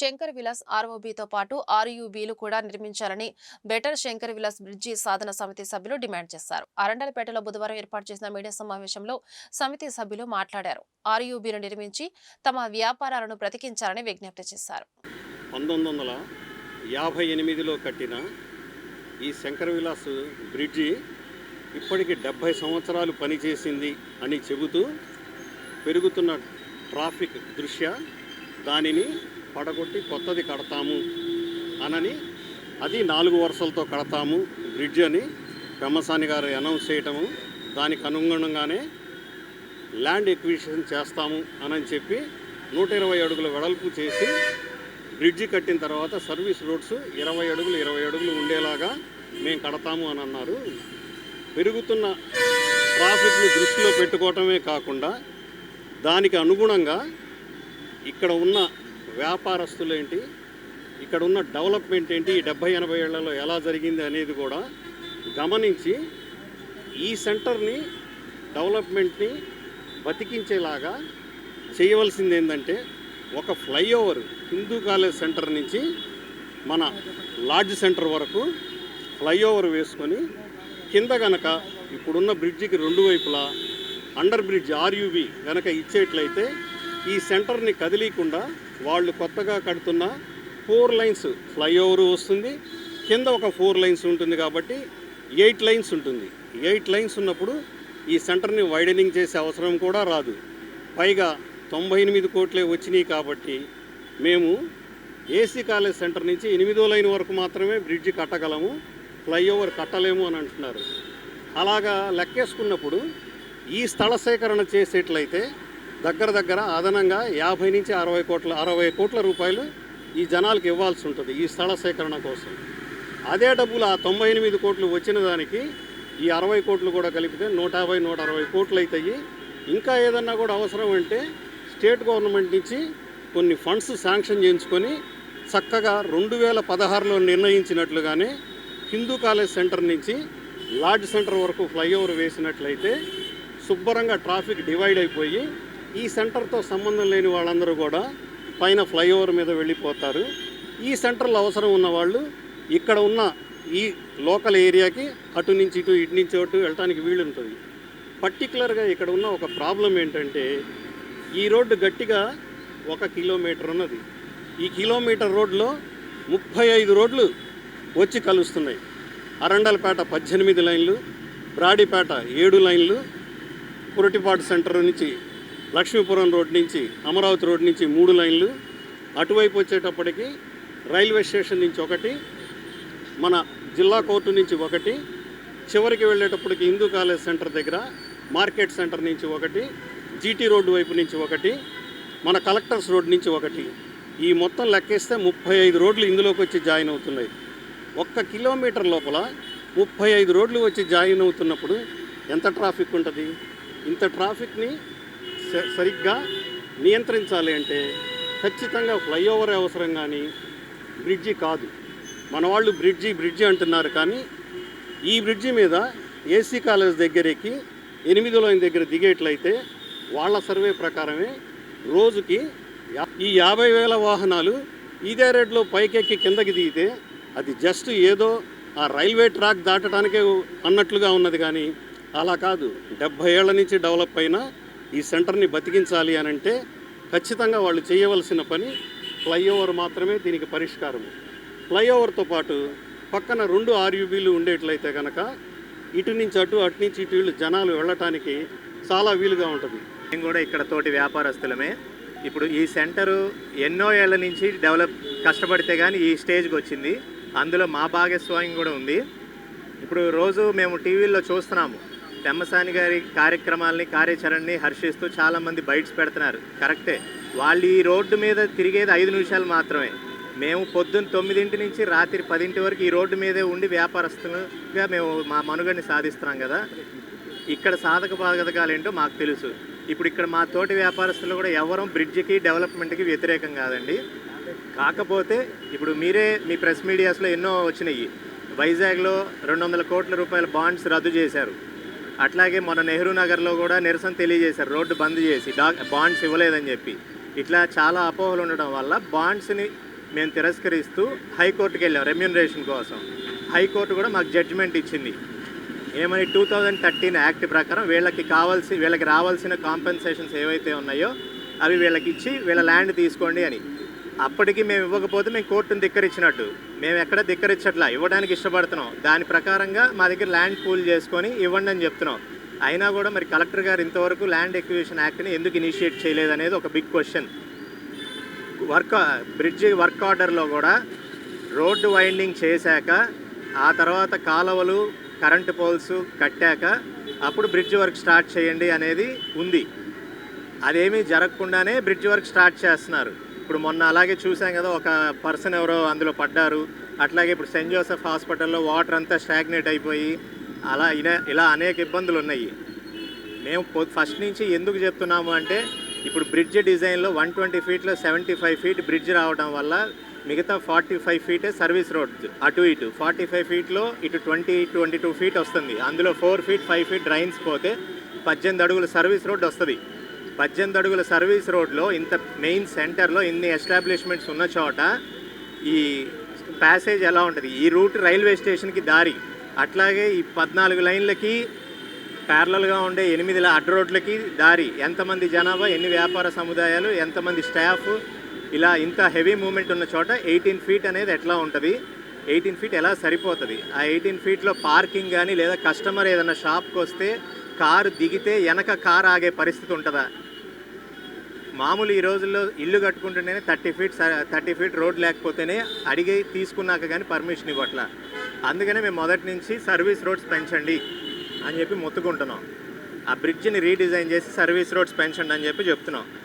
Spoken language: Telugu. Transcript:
శంకర్ విలాస్ ఆర్ఓబీతో పాటు ఆర్యూబీలు కూడా నిర్మించాలని బెటర్ శంకర్ విలాస్ బ్రిడ్జి సాధన సమితి సభ్యులు డిమాండ్ చేశారు. అరండలపేటలో బుధవారం ఏర్పాటు చేసిన మీడియా సమావేశంలో సమితి సభ్యులు మాట్లాడారు. ఆర్యూబీలు నిర్మించి తమ వ్యాపారాలను బ్రతికించాలని విజ్ఞప్తి చేశారు. పంతొమ్మిది వందల యాభై ఎనిమిదిలో కట్టిన ఈ శంకర విలాస్ బ్రిడ్జి ఇప్పటికి డెబ్భై సంవత్సరాలు పనిచేసింది అని చెబుతూ పెరుగుతున్న ట్రాఫిక్ దృష్ట్యా దానిని పడగొట్టి కొత్తది కడతాము అనని అది నాలుగు వరుసలతో కడతాము. బ్రిడ్జ్ అని పెమ్మసాని గారు అనౌన్స్ చేయటము దానికి అనుగుణంగానే ల్యాండ్ ఎక్విజిషన్ చేస్తాము అని చెప్పి నూట ఇరవై అడుగుల వెడల్పు చేసి బ్రిడ్జి కట్టిన తర్వాత సర్వీస్ రోడ్స్ ఇరవై అడుగులు ఇరవై అడుగులు ఉండేలాగా మేము కడతాము అని అన్నారు. పెరుగుతున్న ట్రాఫిక్ని దృష్టిలో పెట్టుకోవటమే కాకుండా దానికి అనుగుణంగా ఇక్కడ ఉన్న వ్యాపారస్తులు ఏంటి? ఇక్కడ ఉన్న డెవలప్మెంట్ ఏంటి? ఈ డెబ్బై ఎనభై ఏళ్ళలో ఎలా జరిగింది అనేది కూడా గమనించి ఈ సెంటర్ని డెవలప్మెంట్ని బతికించేలాగా చేయవలసింది ఏంటంటే ఒక ఫ్లైఓవర్ హిందూ కాలేజ్ సెంటర్ నుంచి మన లాడ్జ్ సెంటర్ వరకు ఫ్లైఓవర్ వేసుకొని కింద గనక ఇప్పుడున్న బ్రిడ్జికి రెండు వైపులా అండర్ బ్రిడ్జ్ ఆర్యూబి గనక ఇచ్చేట్లయితే ఈ సెంటర్ని కదిలీకుండా వాళ్ళు కొత్తగా కడుతున్న ఫోర్ లైన్స్ ఫ్లైఓవర్ వస్తుంది. కింద ఒక ఫోర్ లైన్స్ ఉంటుంది కాబట్టి ఎయిట్ లైన్స్ ఉంటుంది. ఎయిట్ లైన్స్ ఉన్నప్పుడు ఈ సెంటర్ని వైడనింగ్ చేసే అవసరం కూడా రాదు. పైగా తొంభై ఎనిమిది కోట్లే వచ్చినాయి కాబట్టి మేము ఏసీ కాలేజ్ సెంటర్ నుంచి ఎనిమిదో లైన్ వరకు మాత్రమే బ్రిడ్జి కట్టగలము. ఫ్లైఓవర్ కట్టలేము అని అంటున్నారు. అలాగా లెక్కేసుకున్నప్పుడు ఈ స్థల సేకరణ చేసేట్లయితే దగ్గర దగ్గర అదనంగా యాభై నుంచి అరవై కోట్ల అరవై కోట్ల రూపాయలు ఈ జనాలకు ఇవ్వాల్సి ఉంటుంది ఈ స్థల సేకరణ కోసం. అదే డబ్బులు ఆ తొంభై ఎనిమిది కోట్లు వచ్చిన దానికి ఈ అరవై కోట్లు కూడా కలిపితే నూట యాభై నూట అరవై కోట్లు అవుతాయి ఇంకా ఏదన్నా కూడా అవసరం అంటే స్టేట్ గవర్నమెంట్ నుంచి కొన్ని ఫండ్స్ శాంక్షన్ చేయించుకొని చక్కగా రెండు వేల పదహారులో నిర్ణయించినట్లుగానే హిందూ కాలేజ్ సెంటర్ నుంచి లాడ్జ్ సెంటర్ వరకు ఫ్లైఓవర్ వేసినట్లయితే శుభ్రంగా ట్రాఫిక్ డివైడ్ అయిపోయి ఈ సెంటర్తో సంబంధం లేని వాళ్ళందరూ కూడా పైన ఫ్లైఓవర్ మీద వెళ్ళిపోతారు. ఈ సెంటర్లో అవసరం ఉన్న వాళ్ళు ఇక్కడ ఉన్న ఈ లోకల్ ఏరియాకి అటు నుంచి ఇటు ఇటు నుంచి అటు వెళ్ళటానికి వీలుంటుంది పర్టికులర్గా ఇక్కడ ఉన్న ఒక ప్రాబ్లం ఏంటంటే ఈ రోడ్డు గట్టిగా ఒక కిలోమీటర్ ఉన్నది. ఈ కిలోమీటర్ రోడ్లో ముప్పై ఐదు రోడ్లు వచ్చి కలుస్తున్నాయి. అరండలపేట పద్దెనిమిది లైన్లు బ్రాడీపేట ఏడు లైన్లు పురటిపాడు సెంటర్ నుంచి లక్ష్మీపురం రోడ్ నుంచి అమరావతి రోడ్ నుంచి మూడు లైన్లు. అటువైపు వచ్చేటప్పటికి రైల్వే స్టేషన్ నుంచి ఒకటి మన జిల్లా కోర్టు నుంచి ఒకటి చివరికి వెళ్ళేటప్పటికి హిందూ కాలేజ్ సెంటర్ దగ్గర మార్కెట్ సెంటర్ నుంచి ఒకటి జీటీ రోడ్డు వైపు నుంచి ఒకటి మన కలెక్టర్స్ రోడ్ నుంచి ఒకటి. ఈ మొత్తం లెక్కేస్తే ముప్పై ఐదు రోడ్లు ఇందులోకి వచ్చి జాయిన్ అవుతున్నాయి. ఒక్క కిలోమీటర్ లోపల ముప్పై ఐదు రోడ్లు వచ్చి జాయిన్ అవుతున్నప్పుడు ఎంత ట్రాఫిక్ ఉంటుంది? ఇంత ట్రాఫిక్ని సరిగ్గా నియంత్రించాలి అంటే ఖచ్చితంగా ఫ్లైఓవర్ అవసరం కానీ బ్రిడ్జి కాదు. మన వాళ్ళు బ్రిడ్జి బ్రిడ్జి అంటున్నారు కానీ ఈ బ్రిడ్జి మీద ఏసీ కాలేజ్ దగ్గరికి ఎనిమిది లైన్ దగ్గర దిగేట్లయితే వాళ్ళ సర్వే ప్రకారమే రోజుకి ఈ యాభై వేల వాహనాలు ఇదే రేట్లో పైకెక్కి కిందకి దిగితే అది జస్ట్ ఏదో ఆ రైల్వే ట్రాక్ దాటడానికే అన్నట్లుగా ఉన్నది కానీ అలా కాదు. డెబ్భై ఏళ్ళ నుంచి డెవలప్ అయిన ఈ సెంటర్ని బతికించాలి అని అంటే ఖచ్చితంగా వాళ్ళు చేయవలసిన పని ఫ్లైఓవర్ మాత్రమే దీనికి పరిష్కారం. ఫ్లైఓవర్తో పాటు పక్కన రెండు ఆర్యూబీలు ఉండేట్లయితే కనుక ఇటు నుంచి అటు అటు నుంచి ఇటు వీళ్ళు జనాలు వెళ్ళటానికి చాలా వీలుగా ఉంటుంది. మేము కూడా ఇక్కడ తోటి వ్యాపారస్తులమే. ఇప్పుడు ఈ సెంటరు ఎన్నో ఏళ్ళ నుంచి డెవలప్ కష్టపడితే కానీ ఈ స్టేజ్కి వచ్చింది. అందులో మా భాగస్వామ్యం కూడా ఉంది. ఇప్పుడు రోజు మేము టీవీల్లో చూస్తున్నాము. పెమ్మసాని గారి కార్యక్రమాలని కార్యాచరణని హర్షిస్తూ చాలామంది బైట్స్ పెడుతున్నారు. కరెక్టే. వాళ్ళు ఈ రోడ్డు మీద తిరిగేది ఐదు నిమిషాలు మాత్రమే. మేము పొద్దున్న తొమ్మిదింటి నుంచి రాత్రి పదింటి వరకు ఈ రోడ్డు మీదే ఉండి వ్యాపారస్తులుగా మేము మా మనుగడిని సాధిస్తున్నాం కదా. ఇక్కడ సాధక బాధకాలు ఏంటో మాకు తెలుసు. ఇప్పుడు ఇక్కడ మా తోటి వ్యాపారస్తులు కూడా ఎవరం బ్రిడ్జికి డెవలప్మెంట్కి వ్యతిరేకం కాదండి. కాకపోతే ఇప్పుడు మీరే మీ ప్రెస్ మీడియాస్లో ఎన్నో వచ్చినాయి. వైజాగ్లో రెండు వందల కోట్ల రూపాయల బాండ్స్ రద్దు చేశారు. అట్లాగే మన నెహ్రూ నగర్లో కూడా నిరసన తెలియజేశారు. రోడ్డు బంద్ చేసి డా బాండ్స్ ఇవ్వలేదని చెప్పి. ఇట్లా చాలా అపోహలు ఉండడం వల్ల బాండ్స్ని మేము తిరస్కరిస్తూ హైకోర్టుకి వెళ్ళాం రెమ్యూనరేషన్ కోసం. హైకోర్టు కూడా మాకు జడ్జిమెంట్ ఇచ్చింది. ఏమని టూ థౌజండ్ థర్టీన్ యాక్ట్ ప్రకారం వీళ్ళకి కావాల్సి వీళ్ళకి రావాల్సిన కాంపెన్సేషన్స్ ఏవైతే ఉన్నాయో అవి వీళ్ళకి ఇచ్చి వీళ్ళ ల్యాండ్ తీసుకోండి అని. అప్పటికి మేము ఇవ్వకపోతే మేము కోర్టును ధిక్కరించినట్టు మేము ఎక్కడ ధిక్కరించట్లా ఇవ్వడానికి ఇష్టపడుతున్నాం. దాని ప్రకారంగా మా దగ్గర ల్యాండ్ పూల్ చేసుకొని ఇవ్వండి అని చెప్తున్నాం. అయినా కూడా మరి కలెక్టర్ గారు ఇంతవరకు ల్యాండ్ ఎక్విజిషన్ యాక్ట్ని ఎందుకు ఇనిషియేట్ చేయలేదు అనేది ఒక big question. Work bridge work ఆర్డర్లో కూడా రోడ్డు వైండింగ్ చేశాక ఆ తర్వాత కాలువలు కరెంటు పోల్స్ కట్టాక అప్పుడు బ్రిడ్జ్ వర్క్ స్టార్ట్ చేయండి అనేది ఉంది. అదేమీ జరగకుండానే బ్రిడ్జ్ వర్క్ స్టార్ట్ చేస్తున్నారు. ఇప్పుడు మొన్న అలాగే చూసాం కదా ఒక పర్సన్ ఎవరో అందులో పడ్డారు. అట్లాగే ఇప్పుడు సెయింట్ జోసెఫ్ హాస్పిటల్లో వాటర్ అంతా స్టాగ్నేట్ అయిపోయి అలా ఇలా ఇలా అనేక ఇబ్బందులు ఉన్నాయి. మేము ఫస్ట్ నుంచి ఎందుకు చెప్తున్నాము అంటే ఇప్పుడు బ్రిడ్జ్ డిజైన్లో వన్ ట్వంటీ ఫీట్లో సెవెంటీ ఫైవ్ ఫీట్ బ్రిడ్జ్ రావడం వల్ల మిగతా ఫార్టీ ఫైవ్ ఫీటే సర్వీస్ రోడ్ అటు ఇటు. ఫార్టీ ఫైవ్ ఫీట్లో ఇటు ట్వంటీ ట్వంటీ టూ ఫీట్ వస్తుంది. అందులో four feet five feet drains పోతే పద్దెనిమిది అడుగుల సర్వీస్ రోడ్ వస్తుంది. పద్దెనిమిది అడుగుల సర్వీస్ రోడ్లో ఇంత మెయిన్ సెంటర్లో ఇన్ని ఎస్టాబ్లిష్మెంట్స్ ఉన్న చోట ఈ ప్యాసేజ్ ఎలా ఉంటుంది? ఈ రూట్ రైల్వే స్టేషన్కి దారి. అట్లాగే ఈ పద్నాలుగు లైన్లకి ప్యారలల్గా ఉండే ఎనిమిది అడ్డు అడ్డ రోడ్లకి దారి. ఎంతమంది జనాభా ఎన్ని వ్యాపార సముదాయాలు ఎంతమంది స్టాఫ్? ఇలా ఇంత హెవీ మూమెంట్ ఉన్న చోట ఎయిటీన్ ఫీట్ అనేది ఎట్లా ఉంటుంది? ఎయిటీన్ ఫీట్ ఎలా సరిపోతుంది? ఆ ఎయిటీన్ ఫీట్లో పార్కింగ్ కానీ లేదా కస్టమర్ ఏదైనా షాప్కి వస్తే కారు దిగితే వెనక కారు ఆగే పరిస్థితి ఉంటుందా? మామూలు ఈ రోజుల్లో ఇల్లు కట్టుకుంటేనే thirty feet thirty feet road లేకపోతేనే అడిగి తీసుకున్నాక కానీ పర్మిషన్ ఇవ్వట్ల. అందుకనే మేము మొదటి నుంచి సర్వీస్ రోడ్స్ పెంచండి అని చెప్పి మొత్తుకుంటున్నాం. ఆ బ్రిడ్జిని రీడిజైన్ చేసి సర్వీస్ రోడ్స్ పెంచండి అని చెప్పి చెప్తున్నాం.